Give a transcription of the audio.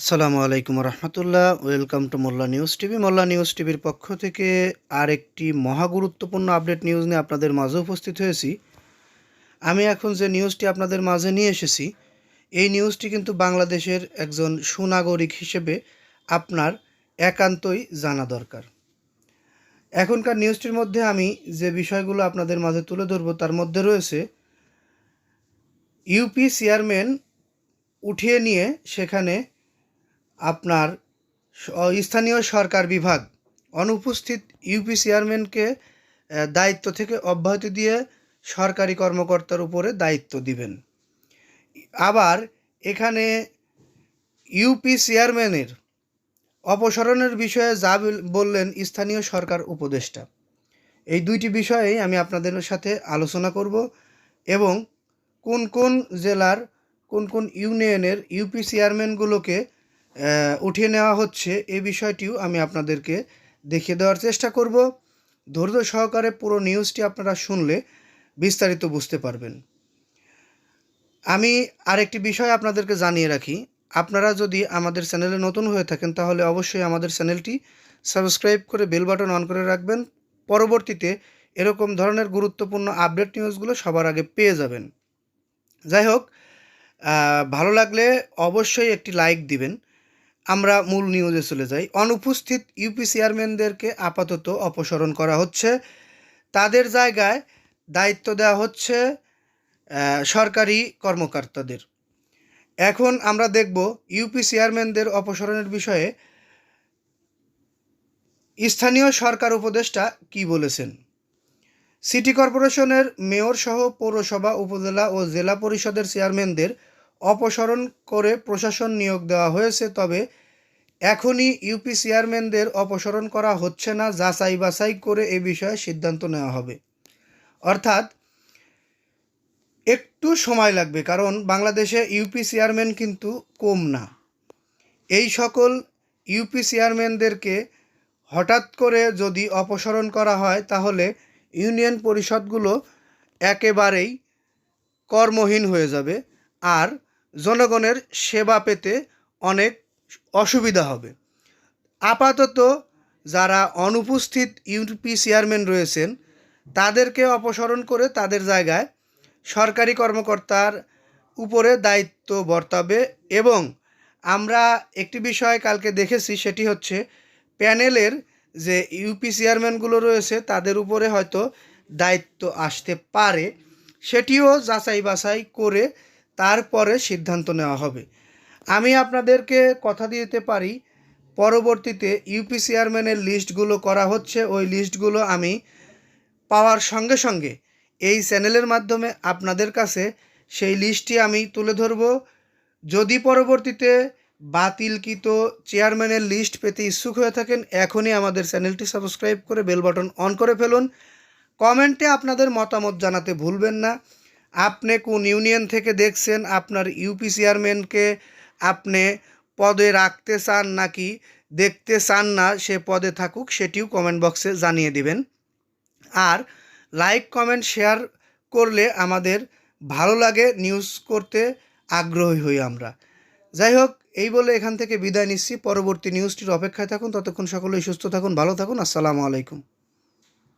আসসালামু আলাইকুম রহমতুল্লাহ। Welcome to Molla news TV. Molla news টিভির পক্ষ থেকে আর একটি মহা গুরুত্বপূর্ণ আপডেট নিউজ নিয়ে আপনাদের মাঝে উপস্থিত হয়েছি। আমি এখন যে নিউজটি আপনাদের মাঝে নিয়ে এসেছি, এই নিউজটি কিন্তু বাংলাদেশের একজন সুনাগরিক হিসেবে আপনার একান্তই জানা দরকার। এখনকার নিউজটির মধ্যে আমি যে বিষয়গুলো আপনাদের মাঝে তুলে ধরবো, তার মধ্যে রয়েছে, ইউপি চেয়ারম্যান উঠিয়ে নিয়ে সেখানে আপনার স্থানীয় সরকার বিভাগ অনুপস্থিত ইউপি চেয়ারম্যানকে দায়িত্ব থেকে অব্যাহতি দিয়ে সরকারি কর্মকর্তার উপরে দায়িত্ব দিবেন। আবার এখানে ইউপি চেয়ারম্যানের অপসারণের বিষয়ে যা বললেন স্থানীয় সরকার উপদেষ্টা। এই দুইটি বিষয়েই আমি আপনাদের সাথে আলোচনা করব এবং কোন কোন জেলার, কোন কোন ইউনিয়নের ইউপি চেয়ারম্যানগুলোকে উঠিয়ে নেওয়া হচ্ছে। এই বিষয়টিও আমি আপনাদেরকে দেখিয়ে দেওয়ার চেষ্টা করব। ধৈর্য সহকারে পুরো নিউজটি আপনারা শুনলে বিস্তারিত বুঝতে পারবেন। আমি আরেকটি বিষয় আপনাদেরকে জানিয়ে রাখি। আপনারা যদি আমাদের চ্যানেলে নতুন হয়ে থাকেন, তাহলে অবশ্যই আমাদের চ্যানেলটি সাবস্ক্রাইব করে বেল বাটন অন করে রাখবেন। পরবর্তীতে এরকম ধরনের গুরুত্বপূর্ণ আপডেট নিউজগুলো সবার আগে পেয়ে যাবেন। যাই হোক ভালো লাগলে অবশ্যই একটি লাইক দিবেন। আমরা মূল নিউজে চলে যাই। অনুপস্থিত ইউপি চেয়ারম্যানদেরকে আপাতত অপসারণ করা হচ্ছে। তাদের জায়গায় দায়িত্ব দেওয়া হচ্ছে সরকারি কর্মকর্তাদের। এখন আমরা দেখব ইউপি চেয়ারম্যানদের অপসারণের বিষয়ে স্থানীয় সরকার উপদেষ্টা কি বলেছেন। সিটি কর্পোরেশনের মেয়র সহ পৌরসভা, উপজেলা ও জেলা পরিষদের চেয়ারম্যানদের অপসারণ করে প্রশাসন নিয়োগ দেওয়া হয়েছে, তবে এখনই ইউপি চেয়ারম্যানদের অপসারণ করা হচ্ছে না, যাচাই বাছাই করে এ বিষয়ে সিদ্ধান্ত নেওয়া হবে। অর্থাৎ একটু সময় লাগবে, কারণ বাংলাদেশে ইউপি চেয়ারম্যান কিন্তু কম না। এই সকল ইউপি চেয়ারম্যানদেরকে হঠাৎ করে যদি অপসারণ করা হয়, তাহলে ইউনিয়ন পরিষদগুলো একেবারেই কর্মহীন হয়ে যাবে। আর জনগণের সেবা পেতে অনেক অসুবিধা হবে। আপাতত যারা অনুপস্থিত ইউপি চেয়ারম্যান রয়েছেন, তাদেরকে অপসারণ করে তাদের জায়গায় সরকারি কর্মকর্তার উপরে দায়িত্ব বর্তাবে এবং আমরা একটি বিষয় কালকে দেখেছি, সেটি হচ্ছে প্যানেলের যে ইউপি চেয়ারম্যানগুলো রয়েছে, তাদের উপরে হয়তো দায়িত্ব আসতে পারে। সেটিও যাচাই বাছাই করে তারপরে সিদ্ধান্ত নেওয়া হবে। আমি আপনাদেরকে কথা দিতে পারি, পরবর্তীতে ইউপি চেয়ারম্যানের লিস্টগুলো করা হচ্ছে। ওই লিস্টগুলো আমি পাওয়ার সঙ্গে সঙ্গে এই চ্যানেলের মাধ্যমে আপনাদের কাছে সেই লিস্টটি আমি তুলে ধরব। যদি পরবর্তীতে বাতিলকৃত চেয়ারম্যানের লিস্ট পেতে ইচ্ছুক হয়ে থাকেন, এখনই আমাদের চ্যানেলটি সাবস্ক্রাইব করে বেল বাটন অন করে ফেলুন। কমেন্টে আপনাদের মতামত জানাতে ভুলবেন না। আপনি কোন ইউনিয়ন থেকে দেখছেন? আপনার ইউপি চেয়ারম্যানকে আপনি পদে রাখতে চান নাকি দেখতে চান না, সে পদে থাকুক, সেটিও কমেন্ট বক্সে জানিয়ে দিবেন। আর লাইক কমেন্ট শেয়ার করলে আমাদের ভালো লাগে নিউজ করতে আগ্রহী হই আমরা। যাই হোক, এই বলে এখান থেকে বিদায় নিচ্ছি। পরবর্তী নিউজটির অপেক্ষায় থাকুন। ততক্ষণ সকলেই সুস্থ থাকুন, ভালো থাকুন। আসসালামু আলাইকুম।